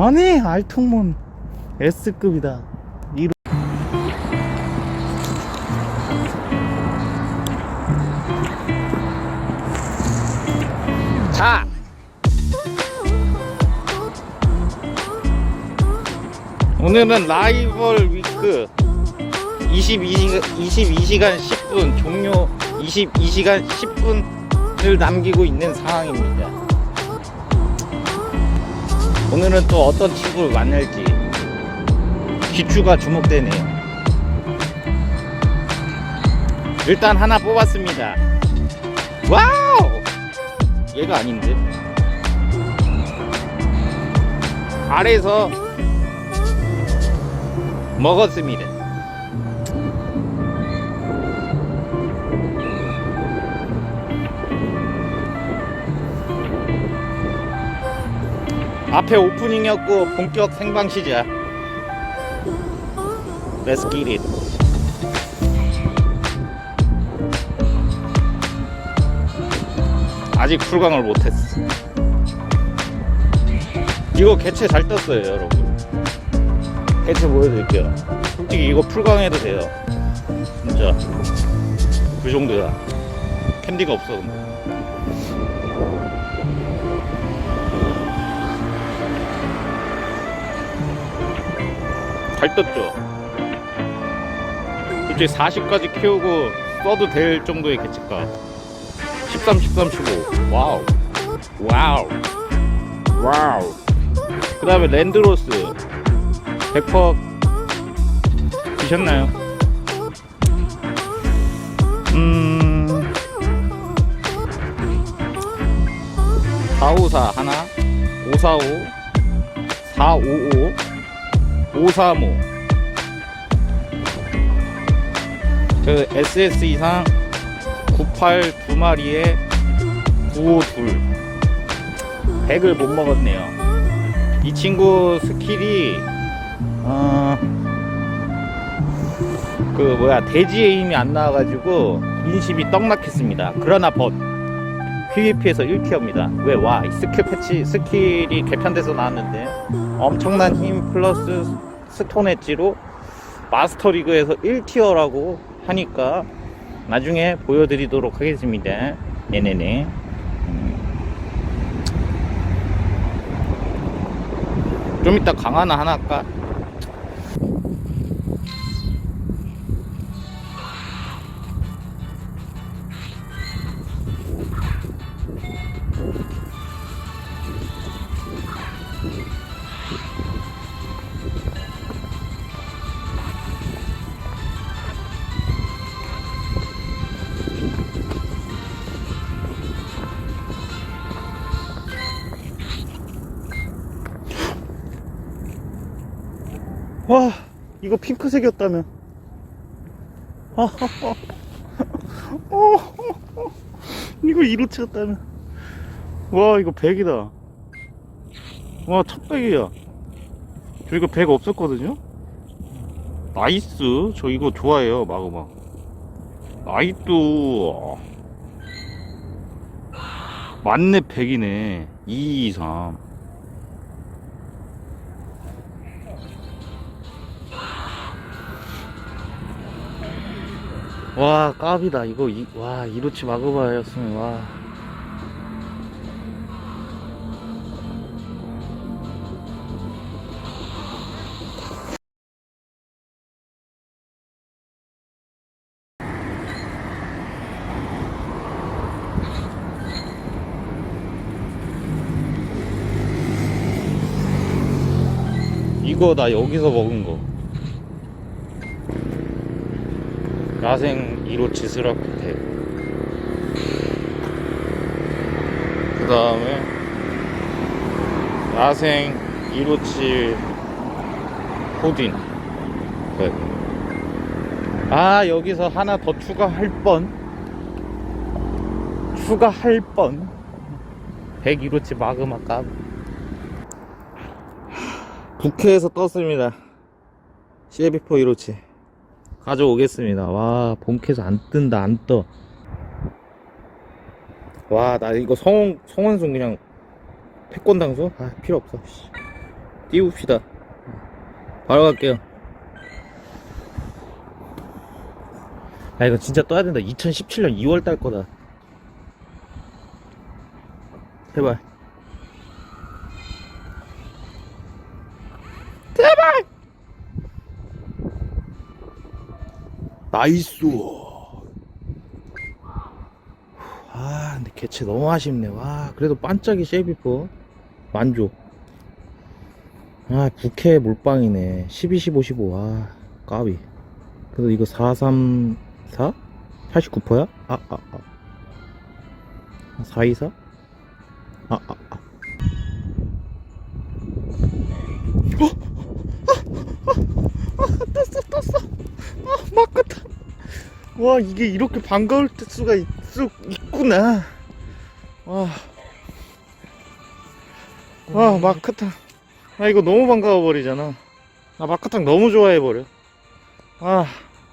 아니 알통문 S급이다. 이로... 자. 오늘은 라이벌 위크. 22시간, 22시간 10분 종료 22시간 10분을 남기고 있는 상황입니다. 오늘은 또 어떤 친구를 만날지 귀추가 주목되네요. 일단 하나 뽑았습니다. 와우! 얘가 아닌데. 아래에서 먹었습니다. 앞에 오프닝이었고 본격 생방 시작. Let's get it. 아직 풀강을 못했어. 이거 개체 잘 떴어요, 여러분. 개체 보여드릴게요. 솔직히 이거 풀강해도 돼요. 진짜. 그 정도야. 캔디가 없어, 근데. 잘 떴죠? 솔직히 40까지 키우고 써도 될 정도의 개체가 13, 13, 15 와우. 와우. 와우. 그 다음에 랜드로스. 100% 드셨나요? 음. 454 하나. 545 455 535. 그 SS 이상 98 두 마리에 95 둘. 100을 못 먹었네요. 이 친구 스킬이 어, 그 뭐야 돼지의 힘이 안 나와가지고 인심이 떡락했습니다. 그러나 벗 PVP에서 1티어입니다. 왜 와? 이 스킬 패치 스킬이 개편돼서 나왔는데 엄청난 힘 플러스 스톤 엣지로 마스터 리그에서 1티어라고 하니까 나중에 보여드리도록 하겠습니다. 네네네. 음. 좀 이따 강 하나 하나 할까? 와 이거 핑크색이었다면. 아, 어, 이거 이로치였다면. 와 이거 100이다. 와첫 100이야. 저 이거 100 없었거든요? 나이스. 저 이거 좋아해요 마그마. 나이스. 맞네 100이네. 2 와 까비다. 이거 이, 와 이로치 마그바였으면 와. 이거 나 여기서 먹은 거 야생 1호 지스라크테 그 다음에 야생 1호치 호딘. 네. 아 여기서 하나 더 추가할 뻔. 추가할 뻔. 101호치 마그마 값. 국회에서 떴습니다. CLB4 1호치 가져오겠습니다. 와, 본캐에서 안 뜬다, 안 떠. 와, 나 이거 성원, 성원순 그냥 태권당소? 아 필요 없어 씨. 띄웁시다 바로 갈게요 아 이거 진짜 떠야 된다 2017년 2월 달 거다 제발 제발 나이스 아 근데 개체 너무 아쉽네 와 그래도 반짝이 쉐이비퍼 만족 아 부캐 몰빵이네 12 15 15 아 까비 그래도 이거 434 89%야? 아 아, 아. 424? 아, 아, 아. 어? 아, 아, 아, 떴어, 떴어. 아, 막갔다. 와, 이게 이렇게 반가울 수가 있, 수, 있구나. 와. 와, 마크탕. 아, 이거 너무 반가워 버리잖아. 아, 마크탕 너무 좋아해 버려. 아,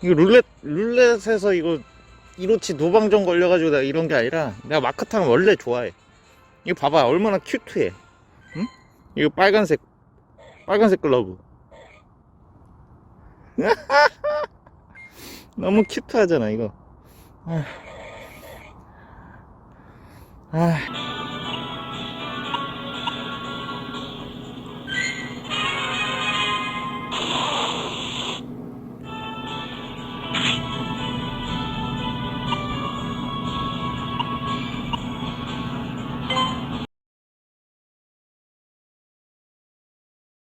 이거 룰렛, 룰렛에서 이거, 이로치 노방전 걸려가지고 내가 이런 게 아니라, 내가 마크탕 원래 좋아해. 이거 봐봐, 얼마나 큐트해. 응? 이거 빨간색, 빨간색 글러브. 너무 큐트하잖아, 이거. 아. 아.